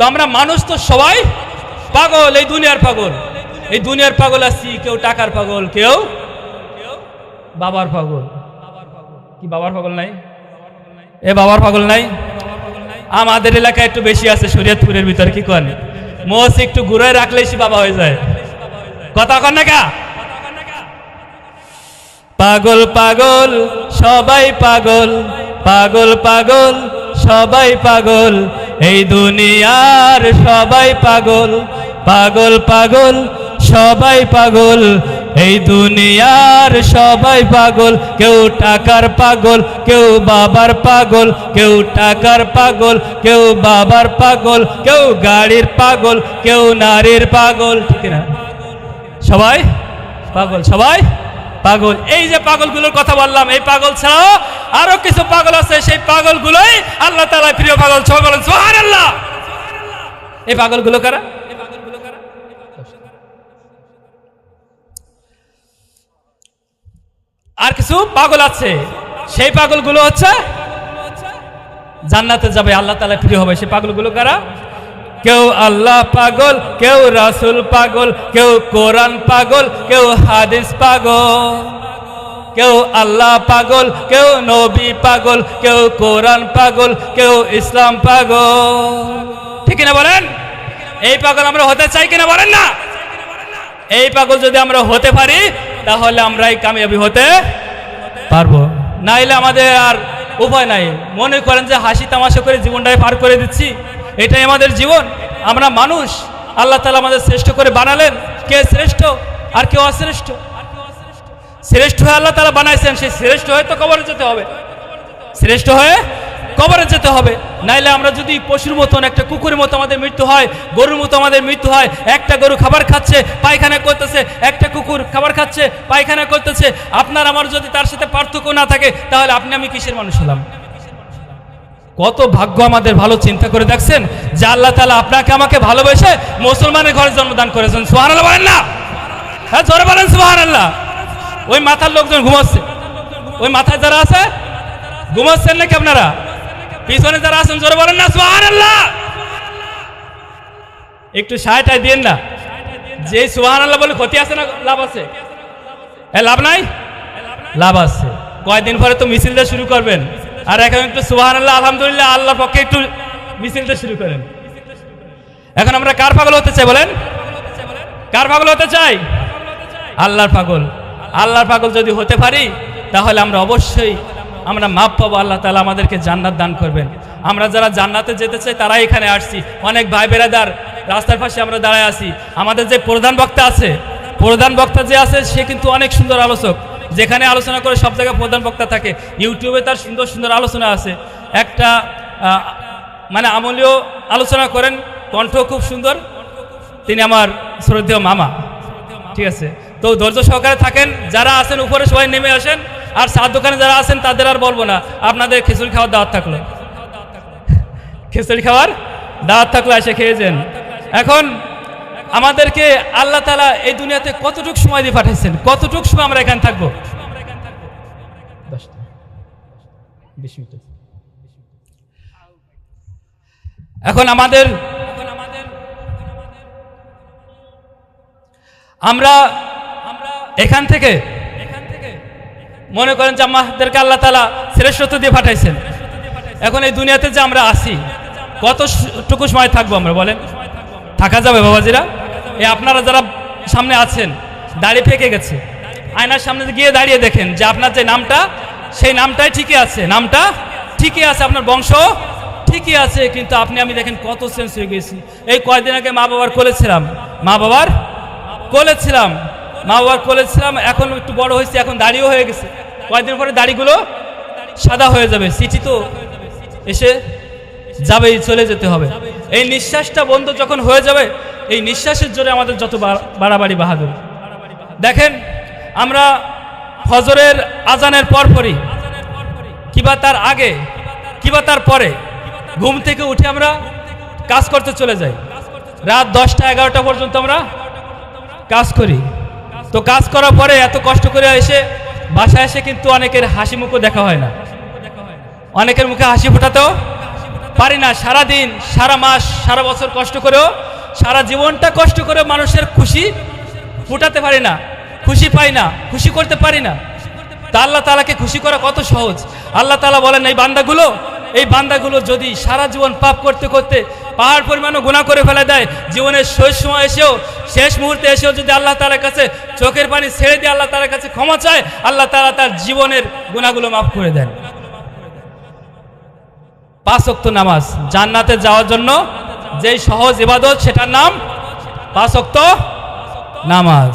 তো আমরা মানুষ তো সবাই পাগল, এই দুনিয়ার পাগল। এই দুনিয়ার পাগল আছি, কেউ টাকার পাগল, কেউ বাবার পাগল। কি বাবার পাগল নাই? এ বাবার পাগল নাই? আমাদের এলাকায় একটু বেশি আছে, শরীয়তপুরের ভিতরে, কি করেন মোষ একটু ঘুরে রাখলেই সে বাবা হয়ে যায়। কথা কন না কা? পাগল পাগল, সবাই পাগল। পাগল পাগল, সবাই পাগল। এই দুনিয়ার সবাই পাগল পাগল পাগল, সবাই পাগল। এই দুনিয়ার সবাই পাগল, কেউ টাকার পাগল, কেউ বাবার পাগল, কেউ টাকার পাগল, কেউ বাবার পাগল, কেউ গাড়ির পাগল, কেউ নারীর পাগল। ঠিক না সবাই? পাগল সবাই? পাগল। এই যে পাগলগুলোর কথা বললাম, এই পাগল ছাড়াও আরও কিছু পাগল আছে, সেই পাগলগুলোই আল্লাহ তালা প্রিয় পাগল। সবাই বলেন সোহার আল্লাহ এই পাগলগুলো কারা? আর কিছু পাগল আছে, সেই পাগলগুলো হচ্ছে জান্নাতে যাবে, আল্লাহ তালা প্রিয় হবে। সেই পাগলগুলো কারা? কেউ আল্লাহ পাগল, কেউ রাসুল পাগল, কেউ কোরআন পাগল, কেউ হাদিস পাগল। কেউ আল্লাহ পাগল, কেউ নবী পাগল, কেউ কোরআন পাগল, কেউ ইসলাম পাগল। ঠিক কিনা বলেন? এই পাগল আমরা হতে চাই কিনা বলেন না? এই পাগল যদি আমরা হতে পারি, তাহলে আমরাই কামিয়াবি হতে পারব। নাইলে আমাদের আর উপায় নাই। মনে করেন যে হাসি তামাশা করে জীবনটাই পার করে দিচ্ছি। এটাই আমাদের জীবন। আমরা মানুষ। আল্লাহ তালা আমাদের শ্রেষ্ঠ করে বানালেন। কে শ্রেষ্ঠ? আর কেউ অশ্রেষ্ঠ? শ্রেষ্ঠ হয়ে আল্লাহ তালা বানাইছেন। সেই শ্রেষ্ঠ হয়ে তো কবরে যেতে হবে। শ্রেষ্ঠ হয়ে কবরে যেতে হবে। নাইলে আমরা যদি পশুর মতন, একটা কুকুরের মতো আমাদের মৃত্যু হয়, গরুর মতো আমাদের মৃত্যু হয়, একটা গরু খাবার খাচ্ছে, পায়খানা করতেছে, একটা কুকুর খাবার খাচ্ছে, পায়খানা করতেছে, আপনার আমার যদি তার সাথে পার্থক্য না থাকে, তাহলে আপনি আমি কিসের মানুষ হলাম? কত ভাগ্য আমাদের ভালো চিন্তা করে দেখছেন? যে আল্লাহ তালা আপনাকে আমাকে ভালোবেসে মুসলমানের ঘরে জন্মদান করেছেন। সোহান আল্লাহ বলেন না? হ্যাঁ জোরে বলেন সোহান আল্লাহ ওই মাথার লোকজন ঘুমাচ্ছে। ওই মাথায় যারা আছে, ঘুমাচ্ছেন নাকি আপনারা? পিছনে যারা আছেন, জোরে বলেন না সোহান আল্লাহ একটু সাহায্য দিন না। যে সোহান আল্লাহ বলে ক্ষতি আছে না, লাভ আছে? এ, লাভ নাই? লাভ আছে। কয়দিন পরে তো মিছিলটা শুরু করবেন। আর এখন একটু সুহান আল্লাহ আলহামদুলিল্লাহ আল্লাহ পক্ষে একটু মিছিলটা শুরু করেন। এখন আমরা কার পাগল হতে চাই বলেন? কার পাগল হতে চাই? আল্লাহর পাগল। আল্লাহর পাগল যদি হতে পারি, তাহলে আমরা অবশ্যই আমরা মাপ পাবো, আল্লাহ তালা আমাদেরকে জান্নাত দান করবেন। আমরা যারা জান্নাতে যেতে চাই, তারাই এখানে আসছি। অনেক ভাই বেড়াদার রাস্তার পাশে আমরা দাঁড়ায় আছি। আমাদের যে প্রধান বক্তা আছে, প্রধান বক্তা যে আছে, সে কিন্তু অনেক সুন্দর আলোচক। যেখানে আলোচনা করে সব জায়গায় প্রধান বক্তা থাকে, ইউটিউবে তার সুন্দর সুন্দর আলোচনা আছে। একটা মানে আমলীয় আলোচনা করেন কণ্ঠ খুব সুন্দর। তিনি আমার শ্রদ্ধেয় মামা। ঠিক আছে? তো ধৈর্য সহকারে থাকেন, যারা আছেন উপরে সবাই নেমে আসেন, আর সাত দোকানে যারা আছেন তাদের আর বলব না, আপনাদের খিচুড়ি খাওয়ার দাওয়াত থাকল। খিচুড়ি খাওয়ার দাওয়াত থাকল, এসে খেয়েছেন। এখন আমাদেরকে আল্লাহ তালা এই দুনিয়াতে কতটুক সময় দিয়ে পাঠাইছেন? কতটুক সময় আমরা এখানে থাকব? এখন আমাদের আমরা এখান থেকে মনে করেন যে আমাদেরকে আল্লাহ তালা শ্রেষ্ঠত্ব দিয়ে পাঠাইছেন। এখন এই দুনিয়াতে যে আমরা আসি কতটুকু সময় থাকব আমরা বলেন? থাকা যাবে বাবাজিরা? এই আপনারা যারা সামনে আছেন, দাড়ি পেকে গেছে। আয়নার সামনে গিয়ে দাঁড়িয়ে দেখেন যে আপনার যে নামটা, সেই নামটাই ঠিকই আছে। নামটা ঠিকই আছে, আপনার বংশ ঠিকই আছে, কিন্তু আপনি, আমি দেখেন কত চেঞ্জ হয়ে গেছি। এই কয়দিন আগে মা বাবার কোলেছিলাম মা বাবার কোলেছিলাম মা বাবার কোলেছিলাম এখন একটু বড় হয়েছে, এখন দাড়িও হয়ে গেছে। কয়েকদিন পরে দাড়িগুলো সাদা হয়ে যাবে, সিটি তো এসে যাবেই, চলে যেতে হবে। এই নিঃশ্বাসটা বন্ধ যখন হয়ে যাবে, এই নিঃশ্বাসের জোরে আমাদের যত বাড়াবাড়ি বাহাদুর। দেখেন, আমরা ফজরের আজানের পরপরই কিবা তার আগে কিবা তার পরে, ঘুম থেকে উঠে আমরা কাজ করতে চলে যাই। রাত দশটা, এগারোটা পর্যন্ত আমরা কাজ করি। তো কাজ করার পরে এত কষ্ট করে এসে বাসায় এসে কিন্তু অনেকের হাসি মুখও দেখা হয় না। অনেকের মুখে হাসি ফোটাতেও পারি না। সারা দিন সারা মাস, সারা বছর কষ্ট করেও, সারা জীবনটা কষ্ট করে মানুষের খুশি ফুটাতে পারি না, খুশি পাই না, খুশি করতে পারি না। তা আল্লাহ তালাকে খুশি করা কত সহজ। আল্লাহ তালা বলেন, এই বান্দাগুলো এই বান্দাগুলো যদি সারা জীবন পাপ করতে করতে পাহাড় পরিমাণও গুণা করে ফেলে দেয়, জীবনের শেষ সময় এসেও, শেষ মুহূর্তে এসেও যদি আল্লাহ তালার কাছে চোখের পানি ছেড়ে দিয়ে আল্লাহ তালার কাছে ক্ষমা চায়, আল্লাহ তালা তার জীবনের গুণাগুলো মাফ করে দেন। পাঁচ অক্ত নামাজ। জান্নাতে যাওয়ার জন্য যেই সহজ ইবাদত, সেটার নাম পাঁচ অক্ত নামাজ।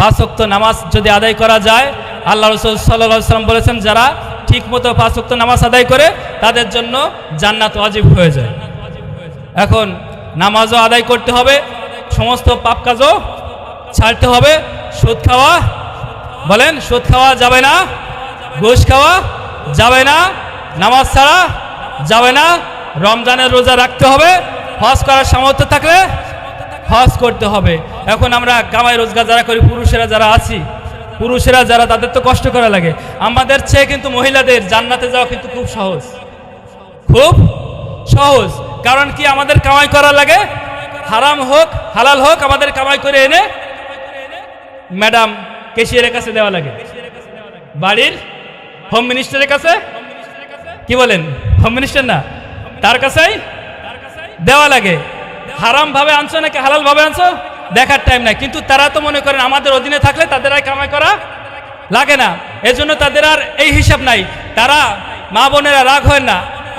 পাঁচ অক্ত নামাজ যদি আদায় করা যায়, আল্লাহ রসুল সাল্লাম বলেছেন, যারা ঠিক মতো পাঁচ অক্ত নামাজ আদায় করে, তাদের জন্য জান্নাত ওয়াজিব হয়ে যায়। এখন নামাজও আদায় করতে হবে, সমস্ত পাপ কাজও ছাড়তে হবে, সুদ খাওয়া, বলেন, সুদ খাওয়া যাবে না, ঘুষ খাওয়া যাবে না। নামাজ ছাড়া যাবে না। রমজানের রোজা রাখতে হবে। হজ করার সামর্থ্য থাকলে হজ করতে হবে। এখন আমরা কামাই রোজগার যারা করি, পুরুষেরা যারা আছি, পুরুষেরা যারা, তাদের তো কষ্ট করা লাগে। আমাদের চেয়ে কিন্তু মহিলাদের জান্নাতে যাওয়া কিন্তু খুব সহজ। খুব সহজ। কারণ কি? আমাদের কামাই করা লাগে। হারাম হোক, হালাল হোক, আমাদের কামাই করে এনে ম্যাডাম কেশিয়ারের কাছে দেওয়া লাগে। বাড়ির হোম মিনিস্টারের কাছে কি বলেন? হোম মিনিস্টার না? তার কাছেই? দেওয়া লাগে। হারাম ভাবে আনছো নাকি হালাল ভাবে আনছো? দেখার টাইম নাই। কিন্তু তারা তো মনে করেন আমাদের অধীনে থাকলে তাদের আর কামাই করা লাগে না। এজন্য তাদের আর এই হিসাব নাই। তারা মা বোনেরা রাগ হয় না।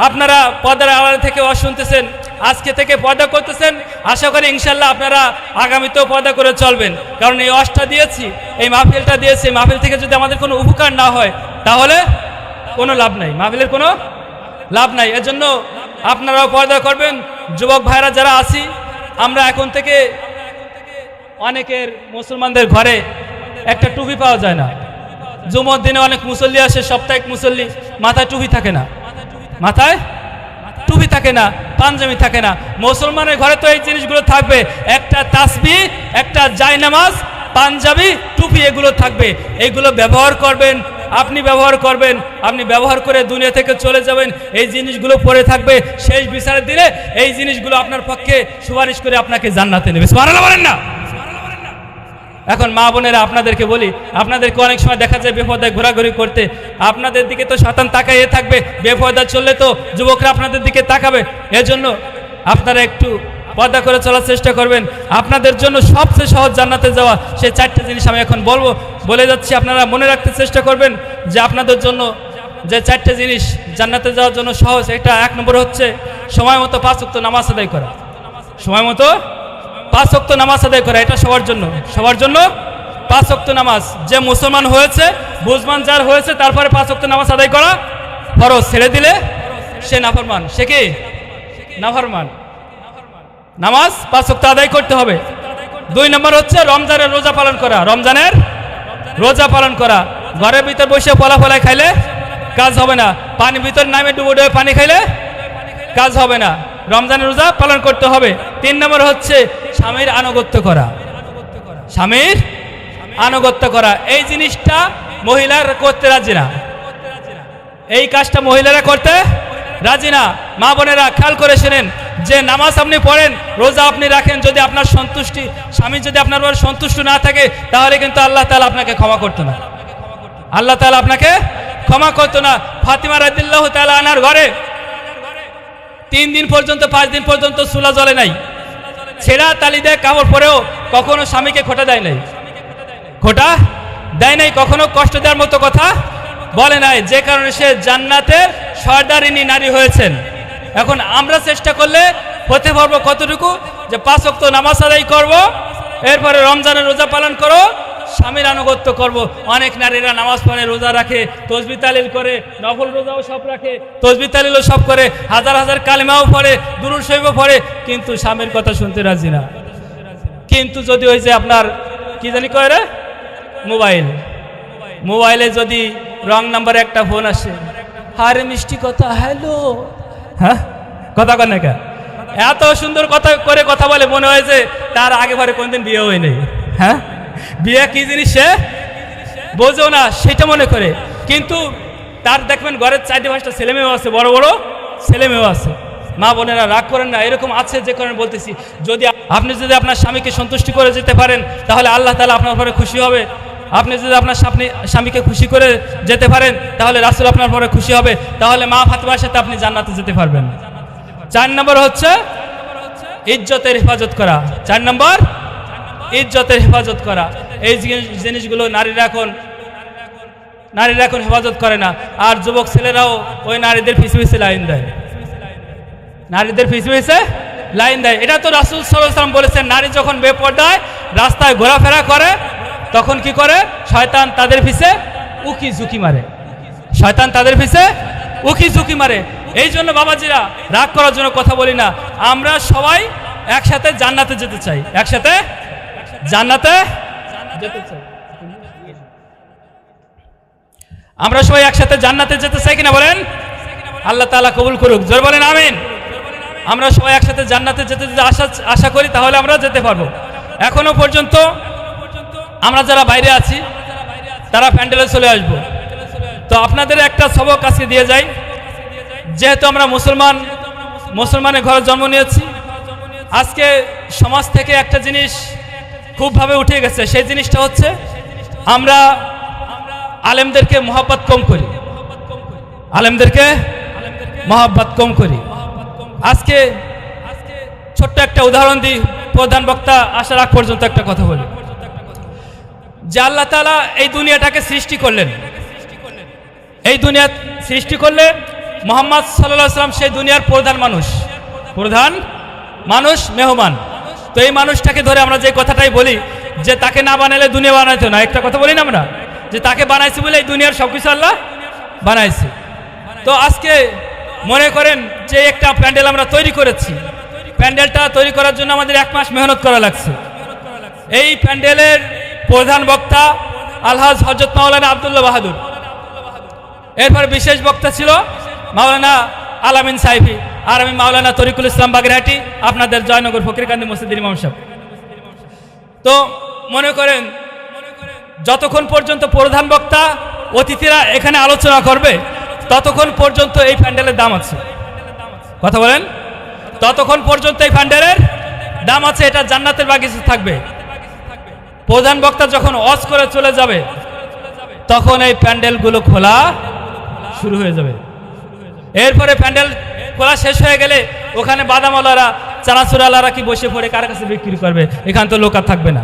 আপনারা পর্দার আড়াল থেকে শুনতেছেন, আজকে থেকে পর্দা করতেছেন। আশা করি ইনশাল্লাহ আপনারা আগামীতেও পর্দা করে চলবেন। কারণ এই ওয়াজটা দিয়েছি, এই মাহফিলটা দিয়েছি। মাহফিল থেকে যদি আমাদের কোনো উপকার না হয়, তাহলে কোনো লাভ নাই। মাহফিলের কোনো লাভ নাই। এর জন্য আপনারাও পর্দা করবেন। যুবক ভাইরা যারা আছি, আমরা এখন থেকে অনেকের মুসলমানদের ঘরে একটা টুপি পাওয়া যায় না। জুমর দিনে অনেক মুসল্লি আসে, সাপ্তাহিক মুসল্লি, মাথায় টুপি থাকে না। মাথায় টুপি থাকে না, পাঞ্জাবি থাকে না। মুসলমানের ঘরে তো এই জিনিসগুলো থাকবে। একটা তাসবি, একটা জায়নামাজ, পাঞ্জাবি, টুপি, এগুলো থাকবে। এগুলো ব্যবহার করবেন আপনি ব্যবহার করবেন, আপনি ব্যবহার করে দুনিয়া থেকে চলে যাবেন, এই জিনিসগুলো পরে থাকবে, শেষ বিচারের দিনে এই জিনিসগুলো আপনার পক্ষে সুপারিশ করে আপনাকে জান্নাতে নেবে। সুবহানাল্লাহ বলেন না। এখন মা বোনেরা আপনাদেরকে বলি, আপনাদেরকে অনেক সময় দেখা যায় বেপর্দায় ঘোরাঘুরি করতে। আপনাদের দিকে তো শতান তাকাইয়ে থাকবে বেপর্দা চললে তো যুবকরা আপনাদের দিকে তাকাবে। এজন্য আপনারা একটু পর্দা করে চলার চেষ্টা করবেন। আপনাদের জন্য সবচেয়ে সহজ জান্নাতে যাওয়া সে চারটে জিনিস আমি এখন বলব। বলে যাচ্ছি, আপনারা মনে রাখতে চেষ্টা করবেন যে আপনাদের জন্য যে চারটে জিনিস জান্নাতে যাওয়ার জন্য সহজ, এটা এক নম্বর হচ্ছে সময় মতো পাঁচ উক্ত নামাজ আদায় করা। সময় মতো পাঁচ অক্ত নামাজ আদায় করা, এটা সবার জন্য। সবার জন্য পাঁচ অক্ত নামাজ। যে মুসলমান হয়েছে, বুঝমান যার হয়েছে, তারপরে পাঁচ অক্ত নামাজ আদায় করা ফরজ। ছেড়ে দিলে সে নাফরমান। সে কি? নাফরমান। নামাজ পাঁচ অক্ত আদায় করতে হবে। দুই নম্বর হচ্ছে রমজানের রোজা পালন করা। রমজানের রোজা পালন করা। ঘরের ভিতর বসে পলা ফলায় খাইলে কাজ হবে না। পানি ভিতর নামে ডুবো ডুবে পানি খাইলে কাজ হবে না। রমজানের রোজা পালন করতে হবে। তিন নম্বর হচ্ছে স্বামীর আনুগত্য করা। স্বামীর আনুগত্য করা। এই জিনিসটা মহিলার করতে রাজি না। এই কাজটা মহিলারা করতে রাজি না। মা বোনেরা খেয়াল করে শোনেন যে নামাজ আপনি পড়েন, রোজা আপনি রাখেন, যদি আপনার সন্তুষ্টি, স্বামী যদি আপনার উপর সন্তুষ্ট না থাকে, তাহলে কিন্তু আল্লাহ তালা আপনাকে ক্ষমা করতো না। আল্লাহ তালা আপনাকে ক্ষমা করতো না। ফাতিমা রাদিল্লাহ তালা আনার ঘরে তিন দিন পর্যন্ত, পাঁচ দিন পর্যন্ত চুলা জলে নাই। ছেঁড়া তালি দেয় কাপড় পরেও কখনো স্বামীকে খোটা দেয় নাই। খোটা দেয় নাই, কখনো কষ্ট দেওয়ার মতো কথা বলে নাই। যে কারণে সে জান্নাতের সর্দারিনী নারী হয়েছেন। এখন আমরা চেষ্টা করলে হতে পারব কতটুকু? যে পাঁচ অক্ত নামাজ আদায় করব, এরপরে রমজানের রোজা পালন করো, স্বামীর আনুগত্য করব। অনেক নারীরা নামাজ পড়ে, রোজা রাখে, তসবি তালিল করে, নফল রোজাও সব রাখে, তসবি তালিলও সব করে, হাজার হাজার কালিমাও পড়ে, দুরুল শৈব পড়ে, কিন্তু স্বামীর কথা শুনতে রাজি না। কিন্তু যদি ওই যে আপনার, কি জানি কয় রে? মোবাইল। মোবাইলে যদি রং নাম্বারে একটা ফোন আসে হারে মিষ্টি কথা, হ্যালো। হ্যাঁ? কথা কন কে এত সুন্দর কথা করে কথা বলে মনে হয় যে তার আগে পরে কোনদিন বিয়ে হয় নাই। হ্যাঁ? বিয়ে কি জিনিস সে? বোঝো না, সেটা মনে করে। কিন্তু তার দেখবেন ঘরের চারটে পাঁচটা ছেলে মেয়েও আছে, বড় বড় ছেলে মেয়েও আছে। মা বোনেরা রাগ করেন না, এরকম আছে যে কারণে বলতেছি, যদি আপনি যদি আপনার স্বামীকে সন্তুষ্টি করে যেতে পারেন, তাহলে আল্লাহ তালা আপনার উপরে খুশি হবে। আপনি যদি আপনার স্বামী স্বামীকে খুশি করে যেতে পারেন, তাহলে রাসুল আপনার পরে খুশি হবে। তাহলে মা ফাতেমার সাথে আপনি জান্নাতে যেতে পারবেন। চার নম্বর হচ্ছে ইজ্জতের হেফাজত করা। চার নম্বর ইজ্জতের হেফাজত করা। এই জিনিসগুলো নারীরা এখন নারীরা এখন হেফাজত করে না। আর যুবক ছেলেরাও ওই নারীদের পিছু পিছে লাইন দেয়। নারীদের পিছু পিছে লাইন দেয়। এটা তো রাসুল সাল্লাম বলেছেন, নারী যখন বেপর্দায় রাস্তায় ঘোরাফেরা করে তখন কি করে? শয়তান তাদের পিছে উকি ঝুঁকি মারে। শয়তান তাদের পিছে উকি ঝুঁকি মারে। এই জন্য বাবাজিরা রাগ করার জন্য কথা বলি না। আমরা সবাই একসাথে জান্নাতে যেতে চাই। একসাথে জান্নাতে যেতে চাই। আমরা সবাই একসাথে জান্নাতে যেতে চাই কিনা বলেন? আল্লাহ তাআলা কবুল করুক। জোর বলেন, আমিন। আমরা সবাই একসাথে জান্নাতে যেতে যদি আশা আশা করি তাহলে আমরা যেতে পারব। এখনও পর্যন্ত আমরা যারা বাইরে আছি, তারা প্যান্ডেলে চলে আসব। তো আপনাদের একটা সবক আজকে দিয়ে যাই। যেহেতু আমরা মুসলমান, মুসলমানের ঘরে জন্ম নিয়েছি, আজকে সমাজ থেকে একটা জিনিস খুবভাবে উঠে গেছে। সেই জিনিসটা হচ্ছে, আমরা আলেমদেরকে মহাব্বত কম করি। আলেমদেরকে মহাব্বত কম করি। আজকে ছোট্ট একটা উদাহরণ দিই, প্রধান বক্তা আসার আগ পর্যন্ত একটা কথা বলি। যে আল্লাহ তালা এই দুনিয়াটাকে সৃষ্টি করলেন। এই দুনিয়া সৃষ্টি করলে মোহাম্মদ সাল্লাহ সাল্লাম সেই দুনিয়ার প্রধান মানুষ। প্রধান মানুষ, মেহমান। তো এই মানুষটাকে ধরে আমরা যে কথাটাই বলি, যে তাকে না বানালে দুনিয়া বানাইতো না। একটা কথা বলি না আমরা? যে তাকে বানাইছি বলে এই দুনিয়ার সব কিছু আল্লাহ বানাইছে। তো আজকে মনে করেন যে একটা প্যান্ডেল আমরা তৈরি করেছি। প্যান্ডেলটা তৈরি করার জন্য আমাদের এক মাস মেহনত করা লাগছে। এই প্যান্ডেলের প্রধান বক্তা আলহাজ হজরত মাওলানা আবদুল্লাহ বাহাদুর। এরপর বিশেষ বক্তা ছিল মাওলানা আলামিন সাইফি আর আমি মাওলানা তরিকুল ইসলাম বাগেরহাটি, আপনাদের জয়নগর ফকিরকান্দি মসজিদের ইমাম সাহেব। তো মনে করেন, যতক্ষণ পর্যন্ত প্রধান বক্তা অতিথিরা এখানে আলোচনা করবে, ততক্ষণ পর্যন্ত এই প্যান্ডেলের দাম আছে। কথা বলেন? ততক্ষণ পর্যন্ত এই প্যান্ডেলের দাম আছে, এটা জান্নাতের বাগিচে থাকবে। প্রধান বক্তা যখন অজ করে চলে যাবে, তখন এই প্যান্ডেলগুলো খোলা শুরু হয়ে যাবে। এরপরে প্যান্ডেল খোলা শেষ হয়ে গেলে ওখানে বাদামওয়ালারা চানাচুরালারা কি বসে পড়ে কার কাছে বিক্রি করবে? এখান তো লোক আর থাকবে না।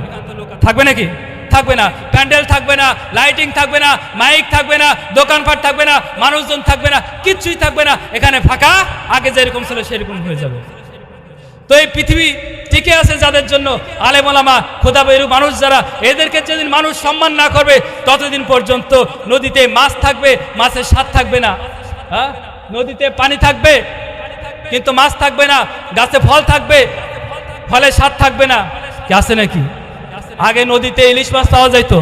থাকবে নাকি? থাকবে না। প্যান্ডেল থাকবে না, লাইটিং থাকবে না, মাইক থাকবে না, দোকানপাট থাকবে না, মানুষজন থাকবে না কিচ্ছুই থাকবে না। এখানে ফাঁকা, আগে যেরকম ছিল সেরকম হয়ে যাবে। তো এই পৃথিবী টিকে আছে যাদের জন্য আলেমলামা খোদা বৈরু মানুষ যারা, এদেরকে যেদিন মানুষ সম্মান না করবে, ততদিন পর্যন্ত নদীতে মাছ থাকবে, মাছের স্বাদ থাকবে না। হ্যাঁ? নদীতে পানি থাকবে, কিন্তু মাছ থাকবে না, গাছে ফল থাকবে ফলে স্বাদ থাকবে না। আছে নাকি? আগে নদীতে ইলিশ মাছ পাওয়া যাইতো।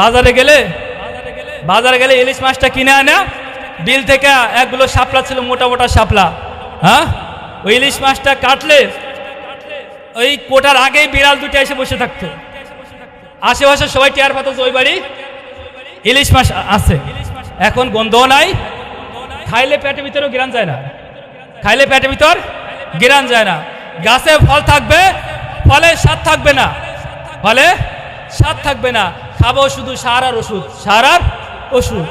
বাজারে গেলে বাজারে গেলে ইলিশ মাছটা কিনে আনা, বিল থেকে একগুলো শাপলা ছিল, মোটা মোটা শাপলা। হ্যাঁ? ওই ইলিশ মাছটা কাটলে ওই কোটার আগেই বিড়াল দুটো এসে বসে থাকতো। আশেপাশে সবাই টেয়ার পাতো ওই বাড়ি। ইলিশ মাছ আছে। এখন গন্ধও নাই। খাইলে পেটের ভিতরেও গিরান যায় না। খাইলে পেটের ভিতর গিরান যায় না। গাছে ফল থাকবে, ফলে স্বাদ থাকবে না। ফলে স্বাদ থাকবে না। খাব শুধু সার আর ওষুধ। সার আর ওষুধ।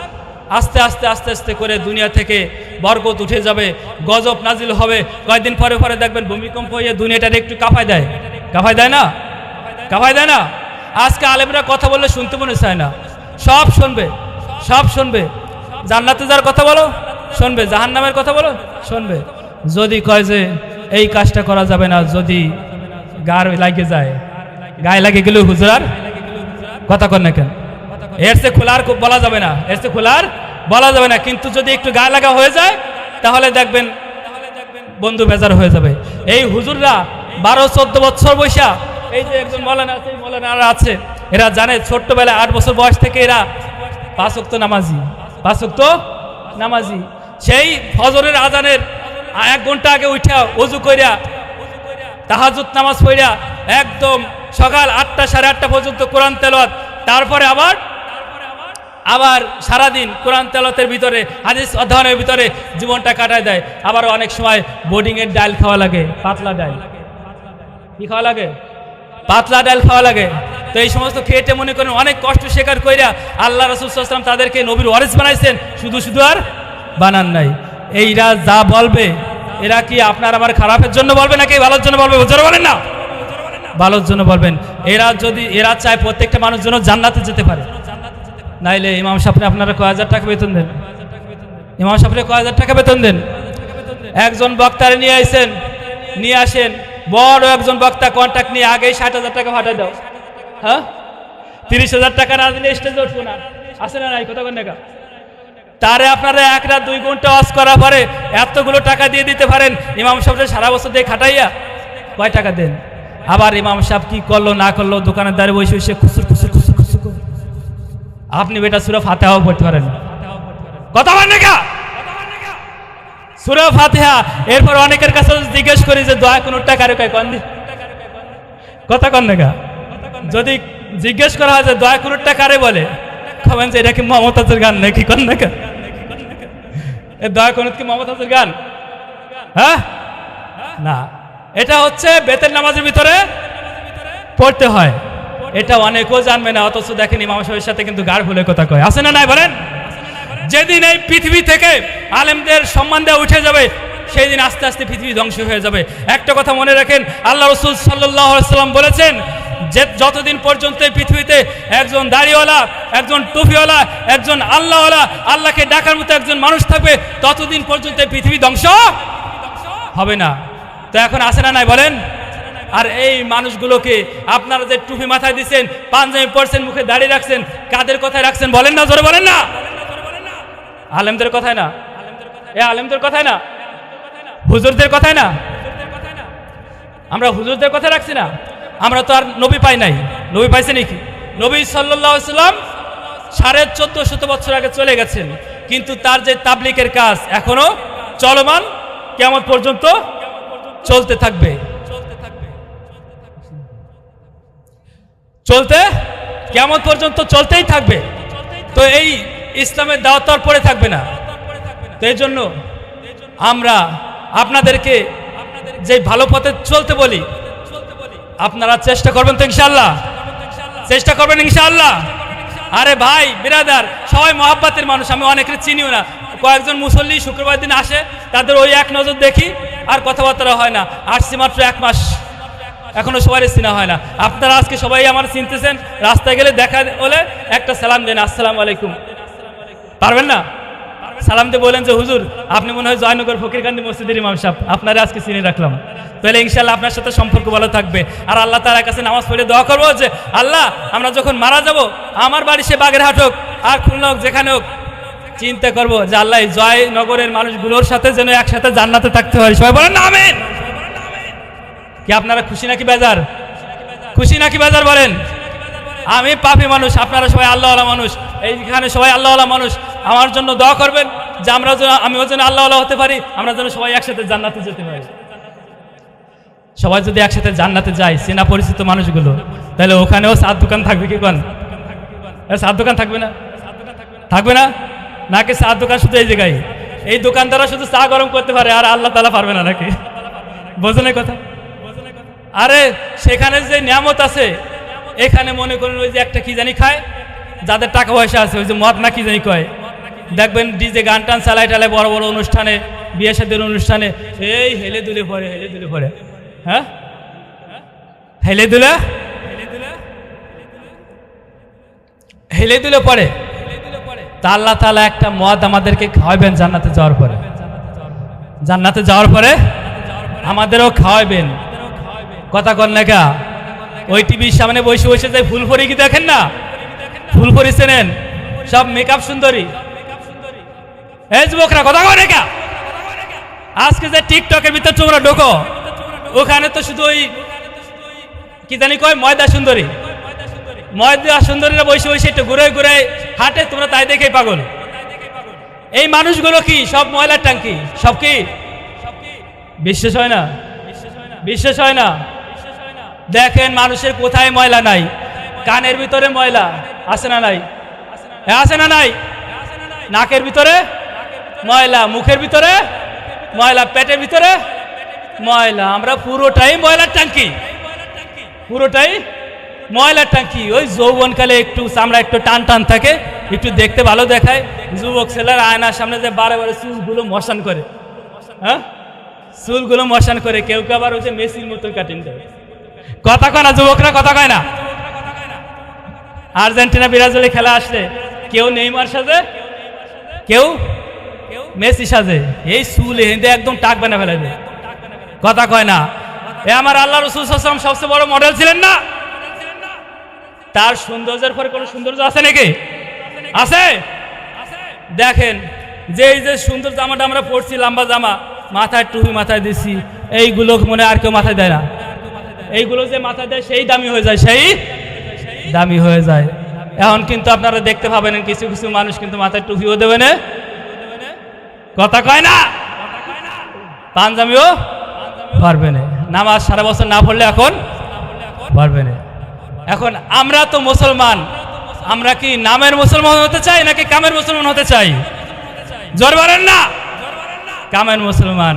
আস্তে আস্তে আস্তে আস্তে করে দুনিয়া থেকে বরকত উঠে যাবে, গজব নাজিল হবে। কয়েকদিন পরে পরে দেখবেন ভূমিকম্প হয়ে দুনিয়াটার একটু কাঁপায় দেয়। কাঁপায় দেয় না? কাঁপায় দেয় না? আজকে আলেমরা কথা বললে শুনতে মনে চায় না। সব শুনবে সব শুনবে। জান্নাতে যার কথা বলো, শুনবে। জাহান্নামের কথা বলো, শুনবে। যদি কয় যে, এই কাজটা করা যাবে না, যদি গার লাগে যায়। গায়ে লাগে গেলেও হুজুরার কথা কর না কেন? এর সে খোলার বলা যাবে না। এর সে খোলার বলা যাবে না, কিন্তু যদি একটু গায়ে লাগা হয়ে যায়, তাহলে দেখবেন বন্ধু বেজার হয়ে যাবে। এই হুজুররা বারো, চোদ্দ বছর বৈশা, এই যে একজন মৌলানা আছে মৌলানারা আছে, এরা জানে ছোট্টবেলায় আট বছর বয়স থেকে এরা পাঁচ অক্ত নামাজি, পাঁচ অক্ত নামাজি। সেই ফজরের আজানের এক ঘণ্টা আগে উঠা অজু কইরা তাহাজুত নামাজ পড়িয়া একদম সকাল আটটা সাড়ে আটটা পর্যন্ত কোরআন তেলাওয়াত, তারপরে আবার আবার সারাদিন কোরআন তেলতের ভিতরে, হাদিস অধ্যয়নের ভিতরে জীবনটা কাটায় দেয়। আবার অনেক সময় বোর্ডিংয়ের ডাল খাওয়া লাগে, পাতলা ডাল। কি খাওয়া লাগে? পাতলা ডাল খাওয়া লাগে। তো এই সমস্ত খেয়েটে মনে করেন অনেক কষ্ট স্বীকার কইরা আল্লাহ রসুলাম তাদেরকে নবীর ওয়ারিস বানাইছেন, শুধু শুধু আর বানান নাই। এইরা যা বলবে, এরা কি আপনার আমার খারাপের জন্য বলবে নাকি ভালোর জন্য বলবে? জোরে বলেন না। ভালোর জন্য বলবেন। এরা যদি, এরা চায় প্রত্যেকটা মানুষ যেন জান্নাতে যেতে পারে। নাইলে ইমাম সাহেবরে আপনারা কয় হাজার টাকা বেতন দেন? ইমাম সাহেবরে কয় হাজার টাকা বেতন দেন? একজন বক্তারে নিয়ে আসেন নিয়ে আসেন, বড় একজন বক্তা কন্ট্যাক্ট নিয়ে আগেই ষাট হাজার টাকা ফাটা দাও। হ্যাঁ? তিরিশ হাজার টাকা না দিলে স্টেজে উঠবো না। আসে না নাই? কথা টাকা তারে আপনারা এক রাত দুই ঘণ্টা অস করার পরে এতগুলো টাকা দিয়ে দিতে পারেন, ইমাম সাহেবদের সারা বছর দিয়ে খাটাইয়া কয় টাকা দেন? আবার ইমাম সাহেব কি করল, না করল, দোকানের দ্বারে বসে বসে খুসুর আপনি বেটা সুরা ফাতেহাও পড়তে পারেন। কথা বলেন না? সুরা ফাতিহা, এরপর অনেকের কাছে জিজ্ঞেস করি যে দয়া কোন টাকার কয় কন কথা কন না যদি জিজ্ঞেস করা হয় যে দয়া কোন টাকারে বলে খাবেন যে এটা কি মমতাজের গান নাকি? কন না? এ দয়া কোন কি মমতাজের গান? হ্যাঁ? না। এটা হচ্ছে বেতের নামাজের ভিতরে পড়তে হয়। এটা অনেকেও জানবে না, অথচ দেখেন ইমাম সাহেবের সাথে কিন্তু গাড় ভুলে কথা কয়। আছে না নাই বলেন? যেদিন এই পৃথিবী থেকে আলেমদের সম্মান দেওয়া উঠে যাবে সেই দিন আস্তে আস্তে পৃথিবী ধ্বংস হয়ে যাবে। একটা কথা মনে রাখেন, আল্লাহ রসুল সাল্লাহ সাল্লাম বলেছেন, যে যতদিন পর্যন্ত এই পৃথিবীতে একজন দাড়িওয়ালা, একজন টুফিওয়ালা একজন আল্লাহওয়ালা, আল্লাহকে ডাকার মতো একজন মানুষ থাকবে, ততদিন পর্যন্ত এই পৃথিবী ধ্বংস হবে না। তো এখন আসে না নাই বলেন? আর এই মানুষগুলোকে আপনারা যে টুপি মাথায় দিচ্ছেন পাঞ্জাবি পরছেন, মুখে দাঁড়িয়ে রাখছেন, কাদের কথায় রাখছেন বলেন না, জোরে বলেন না। আলেমদের কথায় না? এ আলেমদের কথায় না? হুজুরদের কথায় না? আমরা হুজুরদের কথা রাখছি না। আমরা তো আর নবী পাই নাই। নবী পাইছে নাকি? নবী সাল্লাম সাড়ে চোদ্দ শত বছর আগে চলে গেছেন। কিন্তু তার যে তাবলিকের কাজ এখনও চলমান, কেমন পর্যন্ত চলতে থাকবে? চলতে কেমন পর্যন্ত চলতেই থাকবে। তো এই ইসলামের দাওয়াত আর পড়ে থাকবে না। তো এই জন্য আমরা আপনাদেরকে যে ভালো পথে চলতে বলি, আপনারা চেষ্টা করবেন তো ইনশাল্লাহ চেষ্টা করবেন ইনশাল্লাহ আরে ভাই, বিরাদার, সবাই মহাব্বাতের মানুষ, আমি অনেকের চিনিও না। কয়েকজন মুসল্লি শুক্রবার দিন আসে, তাদের ওই এক নজর দেখি, আর কথাবার্তা হয় না। আসছি মাত্র এক মাস। এখনও সবাই চিনা হয় না। আপনারা আজকে সবাই আমার চিনতেছেন, রাস্তায় গেলে দেখা হলে একটা সালাম দেন, আসসালামু আলাইকুম। পারবেন না? সালাম দিয়ে বলেন যে, হুজুর, আপনি মনে হয় জয়নগর ফকিরকান্দি মসজিদের ইমাম সাহেব, আপনারা আজকে চিনে রাখলাম। তাহলে ইনশাল্লাহ আপনার সাথে সম্পর্ক ভালো থাকবে। আর আল্লাহ তার কাছে নামাজ পড়ে দোয়া করব যে, আল্লাহ, আমরা যখন মারা যাব, আমার বাড়ি সে বাগেরহাট হোক, আর খুলনা হোক, যেখানে হোক, চিন্তা করব যে, আল্লাহ জয়নগরের মানুষগুলোর সাথে যেন একসাথে জান্নাতে থাকতে হয় সবাই বলেন, আমেন। কি আপনারা খুশি নাকি বেজার? খুশি নাকি বেজার বলেন? আমি পাপি মানুষ, আপনারা সবাই আল্লাহওয়ালা মানুষ। এইখানে সবাই আল্লাহওয়ালা মানুষ। আমার জন্য দোয়া করবেন যে আমরা যেন আমিও যেন আল্লাহওয়ালা হতে পারি, আমরা যেন সবাই একসাথে জান্নাতে যেতে পারি। সবাই যদি একসাথে জান্নাতে যায়, চেনা পরিচিত মানুষগুলো, তাহলে ওখানেও সাত দোকান থাকবে কি কোন? সাত দোকান থাকবে না? থাকবে না? নাকি সাত দোকান শুধু এই জায়গায়? এই দোকানদাররা শুধু চা গরম করতে পারে, আর আল্লাহ তালা পারবে না নাকি? এই কথা? আরে, সেখানে যে নিয়ামত আছে, এখানে মনে করেন ওই যে একটা কি জানি খায়? যাদের টাকা পয়সা আছে, ওই যে মদ না কি জানি কয়? দেখবেন ডিজে গান টান চালায় টালায় বড় বড় অনুষ্ঠানে, বিয়ে সাদের অনুষ্ঠানে, এই হেলে দুলে পড়ে হেলে দুলে পড়ে হ্যাঁ? হেলে দুলে? হেলে দুলে পড়ে তা আল্লাহ তালা একটা মদ আমাদেরকে খাওয়াবেন জান্নাতে যাওয়ার পরে। জান্নাতে যাওয়ার পরে আমাদেরও খাওয়াবেন। কথা কন লেখা ওই টিভির সামনে বসে বসে যে ফুলফরি কি দেখেন না? ফুলফরি চেনেন? সব মেকআপ সুন্দরী। এই যুবকরা, কথা কন লেখা আজকে যে টিকটকের ভিতর তোমরা ঢোকো, ওখানে তো শুধু ওই কি জানি কয়, ময়দা সুন্দরী। ময়দা সুন্দরীরা বসে বসে একটু ঘুরে ঘুরে হাঁটে, তোমরা তাই দেখেই পাগল। এই মানুষগুলো কি? সব ময়লার টাঙ্কি সব কি? বিশ্বাস হয় না? বিশ্বাস হয় না। দেখেন মানুষের কোথায় ময়লা নাই? কানের ভিতরে ময়লা আছে না নাই? এ আছে না নাই? নাকের ভিতরে ময়লা, মুখের ভিতরে ময়লা, পেটের ভিতরে ময়লা। আমরা পুরোটাই ময়লার ট্যাঙ্কি। পুরোটাই ময়লার ট্যাঙ্কি। ওই যৌবনকালে একটু চামড়া একটু টান টান থাকে, একটু দেখতে ভালো দেখায়। যুবক ছেলের আয়নার সামনে যে বারে বারে চুলগুলো মশান করে। হ্যাঁ? চুলগুলো মশান করে। কেউ কেউ আবার হচ্ছে মেসির মতন কাটিং দেয় কথা কয় না, যুবকরা কথা কয় না? আর্জেন্টিনা, বিরাজলি খেলা আসলে কেউ নেইমার সাজে, কেউ মেসি সাজে, এই চুল হেঁদে একদম টাক বানা ফেলে দেয় কথা কয় না। এ আমার আল্লাহ রসুল সাল্লাম সবচেয়ে বড় মডেল ছিলেন না? তার সৌন্দর্যের পরে কোনো সৌন্দর্য আছে নাকি? আছে? দেখেন যে এই যে সুন্দর জামাটা আমরা পড়ছি লম্বা জামা, মাথায় টুপি মাথায় দিছি, এইগুলো মনে আর কেউ মাথায় দেয় না। এইগুলো যে মাথায় দেয়, সেই দামি হয়ে যায়, সেই দামি হয়ে যায়। এখন কিন্তু আপনারা দেখতে পাবেন, কিছু কিছু মানুষ কিন্তু মাথায় টুপিও দেবে না। কথা কয় না? পাঞ্জাবিও পারবে নামাজ সারা বছর না পড়লে এখন পারবে এখন আমরা তো মুসলমান, আমরা কি নামের মুসলমান হতে চাই, নাকি কামের মুসলমান হতে চাই? জোর না। কামের মুসলমান।